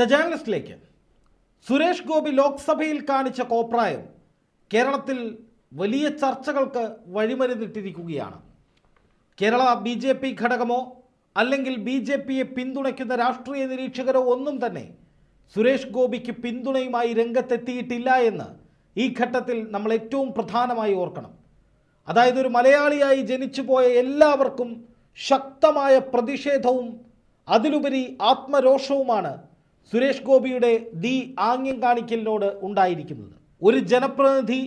The ജേർണലിസ്റ്റിലേക്ക് Suresh Gopi ലോക്സഭയിൽ കാണിച്ച കോപ്രായം കേരളത്തിൽ വലിയ ചർച്ചകൾക്ക് വഴിമരുന്നിട്ടിരിക്കുകയാണ്. കേരള ബി ജെ പി ഘടകമോ അല്ലെങ്കിൽ ബി ജെ പിയെ പിന്തുണയ്ക്കുന്ന രാഷ്ട്രീയ നിരീക്ഷകരോ ഒന്നും തന്നെ സുരേഷ് ഗോപിക്ക് പിന്തുണയുമായി രംഗത്തെത്തിയിട്ടില്ല എന്ന് ഈ ഘട്ടത്തിൽ നമ്മൾ ഏറ്റവും പ്രധാനമായി ഓർക്കണം. അതായത് ഒരു മലയാളിയായി ജനിച്ചുപോയ എല്ലാവർക്കും ശക്തമായ പ്രതിഷേധവും അതിലുപരി ആത്മരോഷവുമാണ് സുരേഷ് ഗോപിയുടെ ദി ആംഗ്യം കാണിക്കലിനോട് ഉണ്ടായിരിക്കുന്നത്. ഒരു ജനപ്രതിനിധി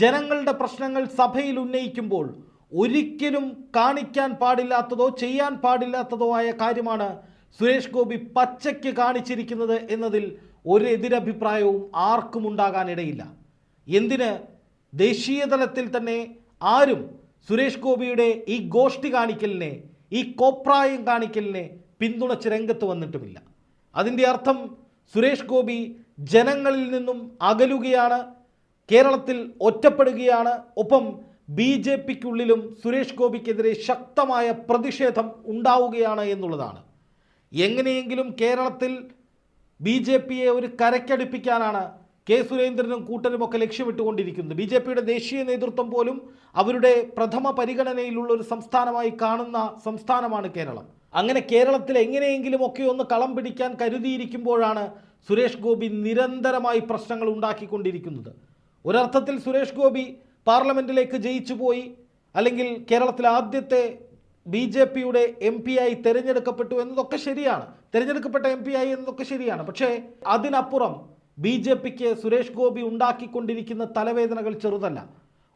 ജനങ്ങളുടെ പ്രശ്നങ്ങൾ സഭയിൽ ഉന്നയിക്കുമ്പോൾ ഒരിക്കലും കാണിക്കാൻ പാടില്ലാത്തതോ ചെയ്യാൻ പാടില്ലാത്തതോ ആയ കാര്യമാണ് സുരേഷ് ഗോപി പച്ചയ്ക്ക് കാണിച്ചിരിക്കുന്നത് എന്നതിൽ ഒരു എതിരഭിപ്രായവും ആർക്കും ഉണ്ടാകാനിടയില്ല. എന്തിന്? ദേശീയ തലത്തിൽ തന്നെ ആരും സുരേഷ് ഗോപിയുടെ ഈ ഗോഷ്ടി കാണിക്കലിനെ ഈ കോപ്രായം കാണിക്കലിനെ പിന്തുണച്ച് രംഗത്ത് വന്നിട്ടുമില്ല. അതിന്റെ അർത്ഥം സുരേഷ് ഗോപി ജനങ്ങളിൽ നിന്നും അകലുകയാണ് കേരളത്തിൽ ഒറ്റപ്പെടുകയാണ്. ഒപ്പം ബി ജെ പിക്കുള്ളിലും സുരേഷ് ഗോപിക്കെതിരെ ശക്തമായ പ്രതിഷേധം ഉണ്ടാവുകയാണ് എന്നുള്ളതാണ്. എങ്ങനെയെങ്കിലും കേരളത്തിൽ ബി ജെ പിയെ ഒരു കരക്കടുപ്പിക്കാനാണ് കെ സുരേന്ദ്രനും കൂട്ടരുമൊക്കെ ലക്ഷ്യമിട്ടുകൊണ്ടിരിക്കുന്നത്. ബി ജെ പിയുടെ ദേശീയ നേതൃത്വം പോലും അവരുടെ പ്രഥമ പരിഗണനയിലുള്ള ഒരു സംസ്ഥാനമായി കാണുന്ന സംസ്ഥാനമാണ് കേരളം. അങ്ങനെ കേരളത്തിൽ എങ്ങനെയെങ്കിലും ഒക്കെ ഒന്ന് കളം പിടിക്കാൻ കരുതിയിരിക്കുമ്പോഴാണ് സുരേഷ് ഗോപി നിരന്തരമായി പ്രശ്നങ്ങൾ ഉണ്ടാക്കിക്കൊണ്ടിരിക്കുന്നത്. ഒരർത്ഥത്തിൽ സുരേഷ് ഗോപി പാർലമെന്റിലേക്ക് ജയിച്ചു പോയി അല്ലെങ്കിൽ കേരളത്തിലെ ആദ്യത്തെ ബി ജെ പിയുടെ എം പി ആയി തിരഞ്ഞെടുക്കപ്പെട്ടു എന്നതൊക്കെ ശരിയാണ്. തിരഞ്ഞെടുക്കപ്പെട്ട എം പി ആയി എന്നതൊക്കെ ശരിയാണ്. പക്ഷേ അതിനപ്പുറം ബി ജെ പിക്ക് സുരേഷ് ഗോപി ഉണ്ടാക്കിക്കൊണ്ടിരിക്കുന്ന തലവേദനകൾ ചെറുതല്ല.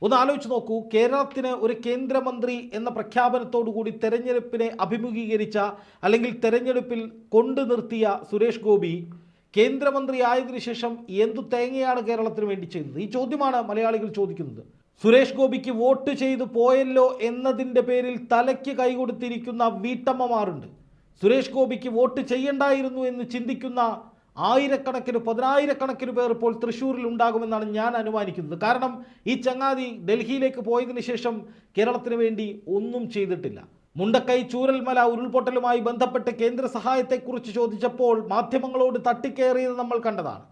ഒന്ന് ആലോചിച്ച് നോക്കൂ. കേരളത്തിന് ഒരു കേന്ദ്രമന്ത്രി എന്ന പ്രഖ്യാപനത്തോടുകൂടി തെരഞ്ഞെടുപ്പിനെ അഭിമുഖീകരിച്ച അല്ലെങ്കിൽ തെരഞ്ഞെടുപ്പിൽ കൊണ്ടു നിർത്തിയ സുരേഷ് ഗോപി കേന്ദ്രമന്ത്രി ആയതിനു ശേഷം എന്തു തേങ്ങയാണ് കേരളത്തിന് വേണ്ടി ചെയ്തത്? ഈ ചോദ്യമാണ് മലയാളികൾ ചോദിക്കുന്നത്. സുരേഷ് ഗോപിക്ക് വോട്ട് ചെയ്തു പോയല്ലോ എന്നതിന്റെ പേരിൽ തലയ്ക്ക് കൈകൊടുത്തിരിക്കുന്ന വീട്ടമ്മമാരുണ്ട്. സുരേഷ് ഗോപിക്ക് വോട്ട് ചെയ്യണ്ടായിരുന്നു എന്ന് ചിന്തിക്കുന്ന ആയിരക്കണക്കിന് പതിനായിരക്കണക്കിന് പേർ ഇപ്പോൾ തൃശ്ശൂരിൽ ഉണ്ടാകുമെന്നാണ് ഞാൻ അനുമാനിക്കുന്നത്. കാരണം ഈ ചങ്ങാതി ഡൽഹിയിലേക്ക് പോയതിനു ശേഷം കേരളത്തിന് വേണ്ടി ഒന്നും ചെയ്തിട്ടില്ല. മുണ്ടക്കൈ ചൂരൽമല ഉരുൾപൊട്ടലുമായി ബന്ധപ്പെട്ട് കേന്ദ്ര സഹായത്തെക്കുറിച്ച് ചോദിച്ചപ്പോൾ മാധ്യമങ്ങളോട് തട്ടിക്കേറിയത് നമ്മൾ കണ്ടതാണ്.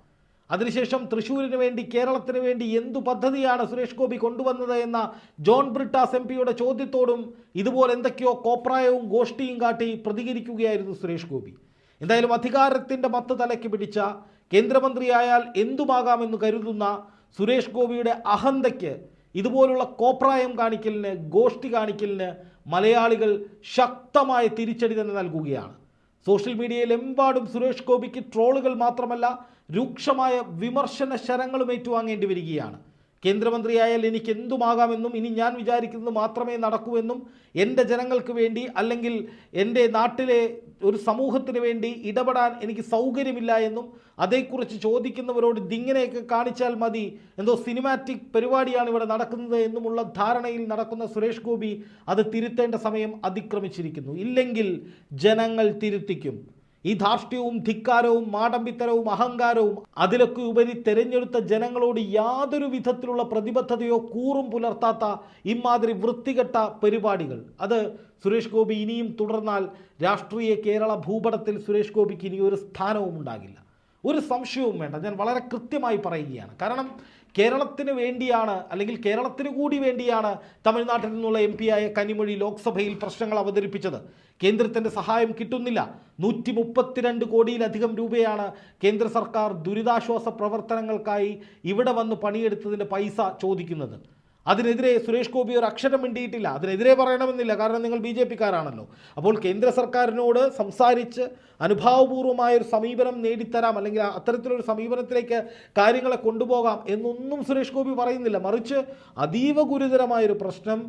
അതിനുശേഷം തൃശ്ശൂരിന് വേണ്ടി കേരളത്തിന് വേണ്ടി എന്തു പദ്ധതിയാണ് സുരേഷ് ഗോപി കൊണ്ടുവന്നത് എന്ന ജോൺ ബ്രിട്ടാസ് എം പിയുടെ ചോദ്യത്തോടും ഇതുപോലെ എന്തൊക്കെയോ കോപ്രായവും ഗോഷ്ടിയും കാട്ടി പ്രതികരിക്കുകയായിരുന്നു സുരേഷ് ഗോപി. എന്തായാലും അധികാരത്തിന്റെ മത്ത് തലയ്ക്ക് പിടിച്ച കേന്ദ്രമന്ത്രിയായാൽ എന്തുമാകാമെന്ന് കരുതുന്ന സുരേഷ് ഗോപിയുടെ അഹന്തയ്ക്ക് ഇതുപോലുള്ള കോപ്രായം കാണിക്കലിന് ഗോഷ്ടി കാണിക്കലിന് മലയാളികൾ ശക്തമായ തിരിച്ചടി തന്നെ നൽകുകയാണ്. സോഷ്യൽ മീഡിയയിൽ എമ്പാടും സുരേഷ് ഗോപിക്ക് ട്രോളുകൾ മാത്രമല്ല രൂക്ഷമായ വിമർശന ശരങ്ങളും ഏറ്റുവാങ്ങേണ്ടി വരികയാണ്. കേന്ദ്രമന്ത്രിയായാൽ എനിക്ക് എന്തുമാകാമെന്നും ഇനി ഞാൻ വിചാരിക്കുന്നത് മാത്രമേ നടക്കൂ എന്നും എന്റെ ജനങ്ങൾക്ക് വേണ്ടി അല്ലെങ്കിൽ എന്റെ നാട്ടിലെ ഒരു സമൂഹത്തിന് വേണ്ടി ഇടപെടാൻ എനിക്ക് സൗകര്യമില്ല എന്നും അതേക്കുറിച്ച് ചോദിക്കുന്നവരോട് ഇതിങ്ങനെയൊക്കെ കാണിച്ചാൽ മതി. എന്തോ സിനിമാറ്റിക് പരിപാടിയാണ് ഇവിടെ നടക്കുന്നത് എന്നുമുള്ള ധാരണയിൽ നടക്കുന്ന സുരേഷ് ഗോപി അത് തിരുത്തേണ്ട സമയം അതിക്രമിച്ചിരിക്കുന്നു. ഇല്ലെങ്കിൽ ജനങ്ങൾ തിരുത്തിക്കും. ഈ ധാർഷ്ട്യവും ധിക്കാരവും മാടമ്പിത്തരവും അഹങ്കാരവും അതിലൊക്കെ ഉപരി തെരഞ്ഞെടുത്ത ജനങ്ങളോട് യാതൊരു വിധത്തിലുള്ള പ്രതിബദ്ധതയോ കൂറും പുലർത്താത്ത ഇമാതിരി വൃത്തികെട്ട പരിപാടികൾ. അത് സുരേഷ് ഗോപി ഇനിയും തുടർന്നാൽ രാഷ്ട്രീയ കേരള ഭൂപടത്തിൽ സുരേഷ് ഗോപിക്ക് ഇനി ഒരു സ്ഥാനവും ഉണ്ടാകില്ല. ഒരു സംശയവും വേണ്ട. ഞാൻ വളരെ കൃത്യമായി പറയുകയാണ്. കാരണം കേരളത്തിന് വേണ്ടിയാണ് അല്ലെങ്കിൽ കേരളത്തിന് കൂടി വേണ്ടിയാണ് തമിഴ്നാട്ടിൽ നിന്നുള്ള എം ആയ കനിമൊഴി ലോക്സഭയിൽ പ്രശ്നങ്ങൾ അവതരിപ്പിച്ചത്. കേന്ദ്രത്തിന്റെ സഹായം കിട്ടുന്നില്ല. നൂറ്റി മുപ്പത്തിരണ്ട് കോടിയിലധികം രൂപയാണ് കേന്ദ്ര സർക്കാർ ദുരിതാശ്വാസ പ്രവർത്തനങ്ങൾക്കായി ഇവിടെ വന്ന് പണിയെടുത്തതിന്റെ പൈസ ചോദിക്കുന്നത്. അതിനെതിരെ സുരേഷ് ഗോപി ഒരു അക്ഷരം മിണ്ടിയിട്ടില്ല. അതിനെതിരെ പറയണമെന്നില്ല. കാരണം നിങ്ങൾ ബി ജെ പിക്കാരാണല്ലോ. അപ്പോൾ കേന്ദ്ര സർക്കാരിനോട് സംസാരിച്ച് അനുഭാവപൂർവമായ ഒരു സമീപനം നേടിത്തരാം. അല്ലെങ്കിൽ അത്തരത്തിലൊരു സമീപനത്തിലേക്ക് കാര്യങ്ങളെ കൊണ്ടുപോകാം എന്നൊന്നും സുരേഷ് ഗോപി പറയുന്നില്ല. മറിച്ച് അതീവ ഗുരുതരമായൊരു പ്രശ്നം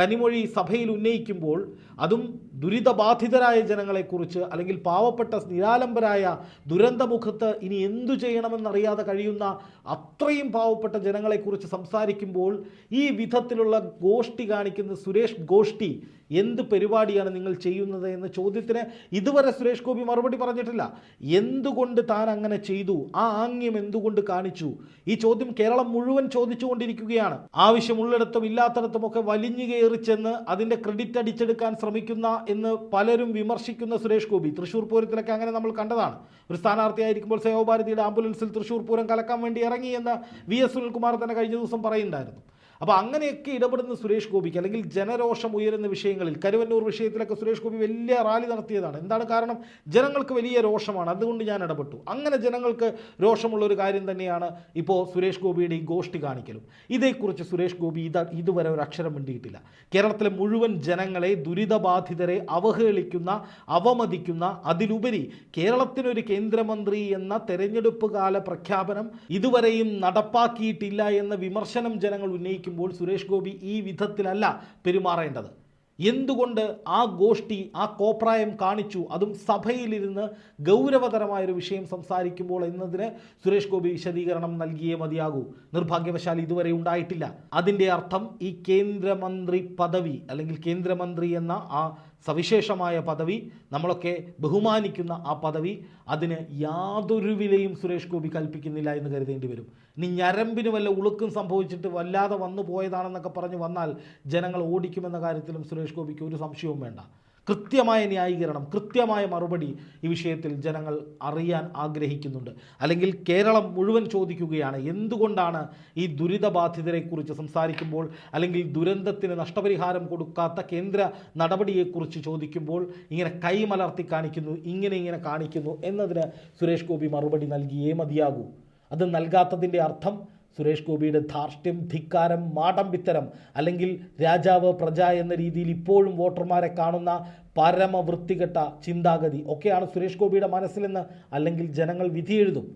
കനിമൊഴി സഭയിൽ ഉന്നയിക്കുമ്പോൾ അതും ദുരിതബാധിതരായ ജനങ്ങളെക്കുറിച്ച് അല്ലെങ്കിൽ പാവപ്പെട്ട നിരാലംബരായ ദുരന്തമുഖത്ത് ഇനി എന്തു ചെയ്യണമെന്നറിയാതെ കഴിയുന്ന അത്രയും പാവപ്പെട്ട ജനങ്ങളെക്കുറിച്ച് സംസാരിക്കുമ്പോൾ ഈ വിധത്തിലുള്ള ഗോഷ്ടി കാണിക്കുന്ന സുരേഷ് ഗോഷ്ടി എന്ത് പരിപാടിയാണ് നിങ്ങൾ ചെയ്യുന്നത് എന്ന ചോദ്യത്തിന് ഇതുവരെ സുരേഷ് ഗോപി മറുപടി പറഞ്ഞിട്ടില്ല. എന്തുകൊണ്ട് താൻ അങ്ങനെ ചെയ്തു? ആ ആംഗ്യം എന്തുകൊണ്ട് കാണിച്ചു? ഈ ചോദ്യം കേരളം മുഴുവൻ ചോദിച്ചുകൊണ്ടിരിക്കുകയാണ്. ആവശ്യമുള്ളിടത്തും ഇല്ലാത്തടത്തും ഒക്കെ വലിഞ്ഞു കയറി ചെന്ന് അതിന്റെ ക്രെഡിറ്റ് അടിച്ചെടുക്കാൻ ശ്രമിക്കുന്ന എന്ന് പലരും വിമർശിക്കുന്ന സുരേഷ് ഗോപി. തൃശ്ശൂർ പൂരത്തിലൊക്കെ അങ്ങനെ നമ്മൾ കണ്ടതാണ്. ഒരു സ്ഥാനാർത്ഥിയായിരിക്കുമ്പോൾ സേവഭാരതിയുടെ ആംബുലൻസിൽ തൃശ്ശൂർ പൂരം കലക്കാൻ വേണ്ടി ഇറങ്ങി എന്ന് വി എസ് സുനിൽകുമാർ തന്നെ കഴിഞ്ഞ ദിവസം പറയുന്നുണ്ടായിരുന്നു. അപ്പോൾ അങ്ങനെയൊക്കെ ഇടപെടുന്ന സുരേഷ് ഗോപിക്ക് അല്ലെങ്കിൽ ജനരോഷം ഉയരുന്ന വിഷയങ്ങളിൽ കരുവന്നൂർ വിഷയത്തിലൊക്കെ സുരേഷ് ഗോപി വലിയ റാലി നടത്തിയതാണ്. എന്താണ് കാരണം? ജനങ്ങൾക്ക് വലിയ രോഷമാണ്. അതുകൊണ്ട് ഞാൻ ഇടപെട്ടു. അങ്ങനെ ജനങ്ങൾക്ക് രോഷമുള്ള ഒരു കാര്യം തന്നെയാണ് ഇപ്പോൾ സുരേഷ് ഗോപിയുടെ ഈ ഗോഷ്ടി കാണിക്കലും. ഇതേക്കുറിച്ച് സുരേഷ് ഗോപി ഇത് ഇതുവരെ ഒരു അക്ഷരം മിണ്ടിയിട്ടില്ല. കേരളത്തിലെ മുഴുവൻ ജനങ്ങളെ ദുരിതബാധിതരെ അവഹേളിക്കുന്ന അവമതിക്കുന്ന അതിലുപരി കേരളത്തിനൊരു കേന്ദ്രമന്ത്രി എന്ന തെരഞ്ഞെടുപ്പ് കാല പ്രഖ്യാപനം ഇതുവരെയും നടപ്പാക്കിയിട്ടില്ല എന്ന വിമർശനം ജനങ്ങൾ ഉന്നയിക്കുമ്പോൾ സുരേഷ് ഗോപി ഈ വിധത്തിലല്ല പെരുമാറേണ്ടത്. എന്തുകൊണ്ട് ആ ഗോഷ്ഠി ആ കോപ്രായം കാണിച്ചു? അതും സഭയിലിരുന്ന് ഗൗരവതരമായൊരു വിഷയം സംസാരിക്കുമ്പോൾ എന്നതിന് സുരേഷ് ഗോപി വിശദീകരണം നൽകിയേ മതിയാകൂ. നിർഭാഗ്യവശാൽ ഇതുവരെ ഉണ്ടായിട്ടില്ല. അതിന്റെ അർത്ഥം ഈ കേന്ദ്രമന്ത്രി പദവി അല്ലെങ്കിൽ കേന്ദ്രമന്ത്രി എന്ന ആ സവിശേഷമായ പദവി നമ്മളൊക്കെ ബഹുമാനിക്കുന്ന ആ പദവി അതിന് യാതൊരു വിലയും സുരേഷ് ഗോപി കൽപ്പിക്കുന്നില്ല എന്ന് കരുതേണ്ടി വരും. ഇനി ഞരമ്പിന് വല്ല ഉളുക്കും സംഭവിച്ചിട്ട് വല്ലാതെ വന്നു പോയതാണെന്നൊക്കെ പറഞ്ഞ് വന്നാൽ ജനങ്ങൾ ഓടിക്കുമെന്ന കാര്യത്തിലും സുരേഷ് ഗോപിക്ക് ഒരു സംശയവും വേണ്ട. കൃത്യമായ ന്യായീകരണം കൃത്യമായ മറുപടി ഈ വിഷയത്തിൽ ജനങ്ങൾ അറിയാൻ ആഗ്രഹിക്കുന്നുണ്ട്. അല്ലെങ്കിൽ കേരളം മുഴുവൻ ചോദിക്കുകയാണ് എന്തുകൊണ്ടാണ് ഈ ദുരിതബാധിതരെക്കുറിച്ച് സംസാരിക്കുമ്പോൾ അല്ലെങ്കിൽ ദുരന്തത്തിന് നഷ്ടപരിഹാരം കൊടുക്കാത്ത കേന്ദ്ര നടപടിയെക്കുറിച്ച് ചോദിക്കുമ്പോൾ ഇങ്ങനെ കൈമലർത്തി കാണിക്കുന്നു ഇങ്ങനെ ഇങ്ങനെ കാണിക്കുന്നു എന്നതിന് സുരേഷ് ഗോപി മറുപടി നൽകിയേ മതിയാകൂ. അത് നൽകാത്തതിന്റെ അർത്ഥം സുരേഷ് ഗോപിയുടെ ധാർഷ്ട്യം ധിക്കാരം മാടമ്പിത്തരം അല്ലെങ്കിൽ രാജാവ് പ്രജ എന്ന രീതിയിൽ ഇപ്പോഴും വോട്ടർമാരെ കാണുന്ന പരമവൃത്തികെട്ട ചിന്താഗതി ഒക്കെയാണ് സുരേഷ് ഗോപിയുടെ മനസ്സിലെന്ന് അല്ലെങ്കിൽ ജനങ്ങൾ വിധിയെഴുതും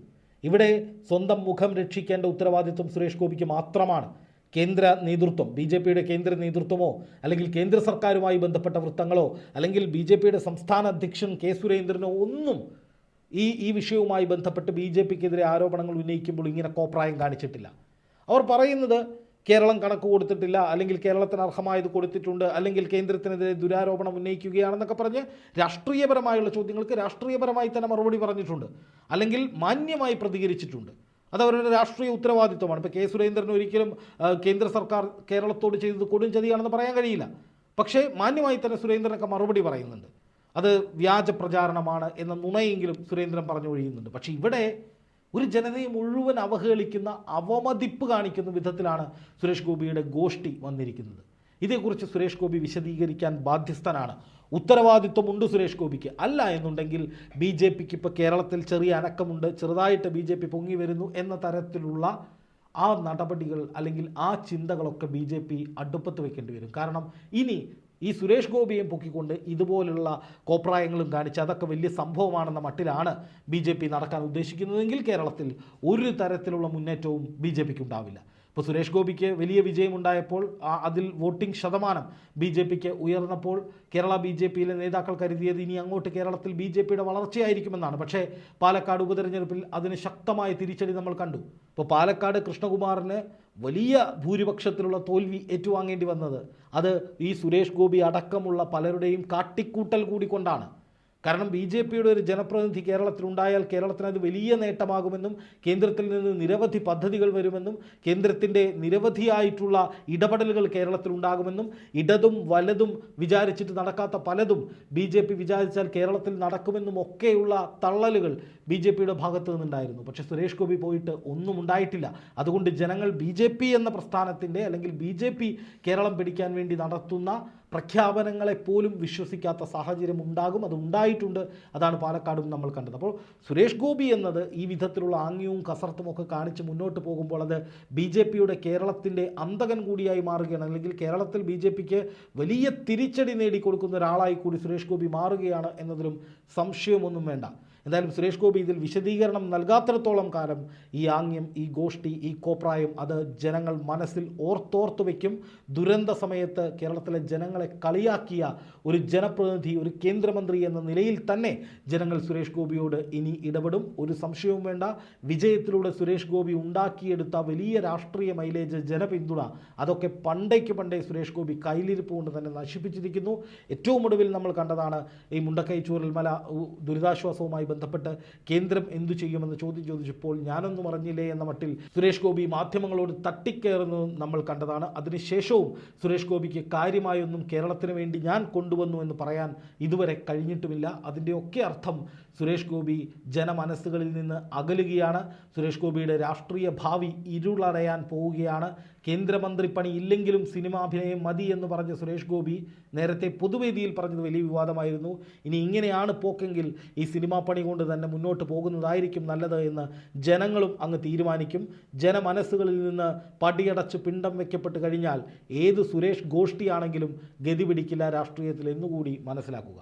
ഇവിടെ സ്വന്തം മുഖം രക്ഷിക്കേണ്ട ഉത്തരവാദിത്വം സുരേഷ് ഗോപിക്ക് മാത്രമാണ്. കേന്ദ്ര നേതൃത്വം ബി ജെ പിയുടെ കേന്ദ്ര നേതൃത്വമോ അല്ലെങ്കിൽ കേന്ദ്ര സർക്കാരുമായി ബന്ധപ്പെട്ട വൃത്തങ്ങളോ അല്ലെങ്കിൽ ബി ജെ പിയുടെ സംസ്ഥാന അധ്യക്ഷൻ കെ സുരേന്ദ്രനോ ഒന്നും ഈ ഈ വിഷയവുമായി ബന്ധപ്പെട്ട് ബി ജെ പിക്കെതിരെ ആരോപണങ്ങൾ ഉന്നയിക്കുമ്പോൾ ഇങ്ങനെ കോപ്രായം കാണിച്ചിട്ടില്ല. അവർ പറയുന്നത് കേരളം കണക്ക് കൊടുത്തിട്ടില്ല അല്ലെങ്കിൽ കേരളത്തിന് അർഹമായത് കൊടുത്തിട്ടുണ്ട് അല്ലെങ്കിൽ കേന്ദ്രത്തിനെതിരെ ദുരാരോപണം ഉന്നയിക്കുകയാണെന്നൊക്കെ പറഞ്ഞ് രാഷ്ട്രീയപരമായുള്ള ചോദ്യങ്ങൾക്ക് രാഷ്ട്രീയപരമായി തന്നെ മറുപടി പറഞ്ഞിട്ടുണ്ട്. അല്ലെങ്കിൽ മാന്യമായി പ്രതികരിച്ചിട്ടുണ്ട്. അത് അവരുടെ രാഷ്ട്രീയ ഉത്തരവാദിത്വമാണ്. ഇപ്പോൾ കെ സുരേന്ദ്രൻ ഒരിക്കലും കേന്ദ്ര സർക്കാർ കേരളത്തോട് ചെയ്തത് കൊടും ചതിയാണെന്ന് പറയാൻ കഴിയില്ല. പക്ഷേ മാന്യമായി തന്നെ സുരേന്ദ്രനൊക്കെ മറുപടി പറയുന്നുണ്ട്. അത് വ്യാജ പ്രചാരണമാണ് എന്ന നുണയെങ്കിലും സുരേന്ദ്രൻ പറഞ്ഞു ഒഴിയുന്നുണ്ട്. പക്ഷേ ഇവിടെ ഒരു ജനതയെ മുഴുവൻ അവഹേളിക്കുന്ന അവമതിപ്പ് കാണിക്കുന്ന വിധത്തിലാണ് സുരേഷ് ഗോപിയുടെ ഗോഷ്ഠി വന്നിരിക്കുന്നത്. ഇതേക്കുറിച്ച് സുരേഷ് ഗോപി വിശദീകരിക്കാൻ ബാധ്യസ്ഥനാണ്. ഉത്തരവാദിത്വമുണ്ട് സുരേഷ് ഗോപിക്ക്. അല്ല എന്നുണ്ടെങ്കിൽ ബി ജെ പിക്ക് ഇപ്പോൾ കേരളത്തിൽ ചെറിയ അനക്കമുണ്ട്. ചെറുതായിട്ട് ബി ജെ പി പൊങ്ങി വരുന്നു എന്ന തരത്തിലുള്ള ആ നടപടികൾ അല്ലെങ്കിൽ ആ ചിന്തകളൊക്കെ ബി ജെ പി അടുപ്പത്ത് വയ്ക്കേണ്ടി വരും. കാരണം ഇനി ഈ സുരേഷ് ഗോപിയെ പൊക്കിക്കൊണ്ട് ഇതുപോലുള്ള കോപ്രായങ്ങളും കാണിച്ച് അതൊക്കെ വലിയ സംഭവമാണെന്ന മട്ടിലാണ് ബി ജെ പി നടക്കാൻ ഉദ്ദേശിക്കുന്നതെങ്കിൽ കേരളത്തിൽ ഒരു തരത്തിലുള്ള മുന്നേറ്റവും ബി ജെ പിക്ക് ഉണ്ടാവില്ല ഇപ്പോൾ സുരേഷ് ഗോപിക്ക് വലിയ വിജയമുണ്ടായപ്പോൾ അതിൽ വോട്ടിംഗ് ശതമാനം ബി ജെ പിക്ക് ഉയർന്നപ്പോൾ കേരള ബി ജെ പിയിലെ നേതാക്കൾ കരുതിയത് ഇനി അങ്ങോട്ട് കേരളത്തിൽ ബി ജെ പിയുടെ വളർച്ചയായിരിക്കുമെന്നാണ്. പക്ഷേ പാലക്കാട് ഉപതെരഞ്ഞെടുപ്പിൽ അതിന് ശക്തമായ തിരിച്ചടി നമ്മൾ കണ്ടു. ഇപ്പോൾ പാലക്കാട് കൃഷ്ണകുമാറിന് വലിയ ഭൂരിപക്ഷത്തിലുള്ള തോൽവി ഏറ്റുവാങ്ങേണ്ടി വന്നത് അത് ഈ സുരേഷ് ഗോപി അടക്കമുള്ള പലരുടെയും കാട്ടിക്കൂട്ടൽ കൂടി കൊണ്ടാണ്. കാരണം ബി ജെ പിയുടെ ഒരു ജനപ്രതിനിധി കേരളത്തിലുണ്ടായാൽ കേരളത്തിന് അത് വലിയ നേട്ടമാകുമെന്നും കേന്ദ്രത്തിൽ നിന്ന് നിരവധി പദ്ധതികൾ വരുമെന്നും കേന്ദ്രത്തിന്റെ നിരവധിയായിട്ടുള്ള ഇടപെടലുകൾ കേരളത്തിൽ ഉണ്ടാകുമെന്നും ഇടതും വലതും വിചാരിച്ചിട്ട് നടക്കാത്ത പലതും ബി ജെ പി വിചാരിച്ചാൽ കേരളത്തിൽ നടക്കുമെന്നും ഒക്കെയുള്ള തള്ളലുകൾ ബി ജെ പിയുടെ ഭാഗത്തു നിന്നുണ്ടായിരുന്നു. പക്ഷേ സുരേഷ് ഗോപി പോയിട്ട് ഒന്നും ഉണ്ടായിട്ടില്ല. അതുകൊണ്ട് ജനങ്ങൾ ബി ജെ പി എന്ന പ്രസ്ഥാനത്തിന്റെ അല്ലെങ്കിൽ ബി ജെ പി കേരളം പിടിക്കാൻ വേണ്ടി നടത്തുന്ന പ്രഖ്യാപനങ്ങളെ പോലും വിശ്വസിക്കാത്ത സാഹചര്യം ഉണ്ടാകും. അത് ഉണ്ടായിട്ടുണ്ട്. അതാണ് പാലക്കാടും നമ്മൾ കണ്ടത്. അപ്പോൾ സുരേഷ് ഗോപി എന്നത് ഈ വിധത്തിലുള്ള ആംഗ്യവും കസർത്തും ഒക്കെ കാണിച്ച് മുന്നോട്ട് പോകുമ്പോൾ അത് ബി ജെ പിയുടെ കേരളത്തിന്റെ അന്തകൻ കൂടിയായി മാറുകയാണ്. അല്ലെങ്കിൽ കേരളത്തിൽ ബി ജെ പിക്ക് വലിയ തിരിച്ചടി നേടിക്കൊടുക്കുന്ന ഒരാളായി കൂടി സുരേഷ് ഗോപി മാറുകയാണ് എന്നതിലും സംശയമൊന്നും വേണ്ട. എന്തായാലും സുരേഷ് ഗോപി ഇതിൽ വിശദീകരണം നൽകാത്തിടത്തോളം കാലം ഈ ആംഗ്യം ഈ ഗോഷ്ഠി ഈ കോപ്രായം അത് ജനങ്ങൾ മനസ്സിൽ ഓർത്തോർത്ത് വയ്ക്കും ദുരന്ത സമയത്ത് കേരളത്തിലെ ജനങ്ങളെ കളിയാക്കിയ ഒരു ജനപ്രതിനിധി ഒരു കേന്ദ്രമന്ത്രി എന്ന നിലയിൽ തന്നെ ജനങ്ങൾ സുരേഷ് ഗോപിയോട് ഇനി ഇടപെടും. ഒരു സംശയവും വേണ്ട. വിജയത്തിലൂടെ സുരേഷ് ഗോപി ഉണ്ടാക്കിയെടുത്ത വലിയ രാഷ്ട്രീയ മൈലേജ് ജനപിന്തുണ അതൊക്കെ പണ്ടേക്ക് പണ്ടേ സുരേഷ് ഗോപി കയ്യിലിരിപ്പ് കൊണ്ട് തന്നെ നശിപ്പിച്ചിരിക്കുന്നു. ഏറ്റവും ഒടുവിൽ നമ്മൾ കണ്ടതാണ് ഈ മുണ്ടക്കൈ ചൂരൽമല ദുരിതാശ്വാസവുമായി ബന്ധപ്പെട്ട് കേന്ദ്രം എന്തു ചെയ്യുമെന്ന് ചോദ്യം ചോദിച്ചപ്പോൾ ഞാനൊന്നും അറിഞ്ഞില്ലേ എന്ന മട്ടിൽ സുരേഷ് ഗോപി മാധ്യമങ്ങളോട് തട്ടിക്കയറുന്നതും നമ്മൾ കണ്ടതാണ്. അതിനുശേഷവും സുരേഷ് ഗോപിക്ക് കാര്യമായൊന്നും കേരളത്തിന് വേണ്ടി ഞാൻ കൊണ്ടുവന്നു എന്ന് പറയാൻ ഇതുവരെ കഴിഞ്ഞിട്ടുമില്ല. അതിന്റെയൊക്കെ അർത്ഥം സുരേഷ് ഗോപി ജനമനസ്സുകളിൽ നിന്ന് അകലുകയാണ്. സുരേഷ് ഗോപിയുടെ രാഷ്ട്രീയ ഭാവി ഇരുളടയാൻ പോവുകയാണ്. കേന്ദ്രമന്ത്രി പണി ഇല്ലെങ്കിലും സിനിമാഭിനയം മതി എന്ന് പറഞ്ഞ സുരേഷ് ഗോപി നേരത്തെ പൊതുവേദിയിൽ പറഞ്ഞത് വലിയ വിവാദമായിരുന്നു. ഇനി ഇങ്ങനെയാണ് പോക്കെങ്കിൽ ഈ സിനിമാ പണി കൊണ്ട് തന്നെ മുന്നോട്ട് പോകുന്നതായിരിക്കും നല്ലത് എന്ന് ജനങ്ങളും അങ്ങ് തീരുമാനിക്കും. ജനമനസ്സുകളിൽ നിന്ന് പടിയടച്ച് പിണ്ടം വെക്കപ്പെട്ട് കഴിഞ്ഞാൽ ഏത് സുരേഷ് ഗോഷ്ഠിയാണെങ്കിലും ഗതി പിടിക്കില്ല രാഷ്ട്രീയത്തിൽ എന്നുകൂടി മനസ്സിലാക്കുക.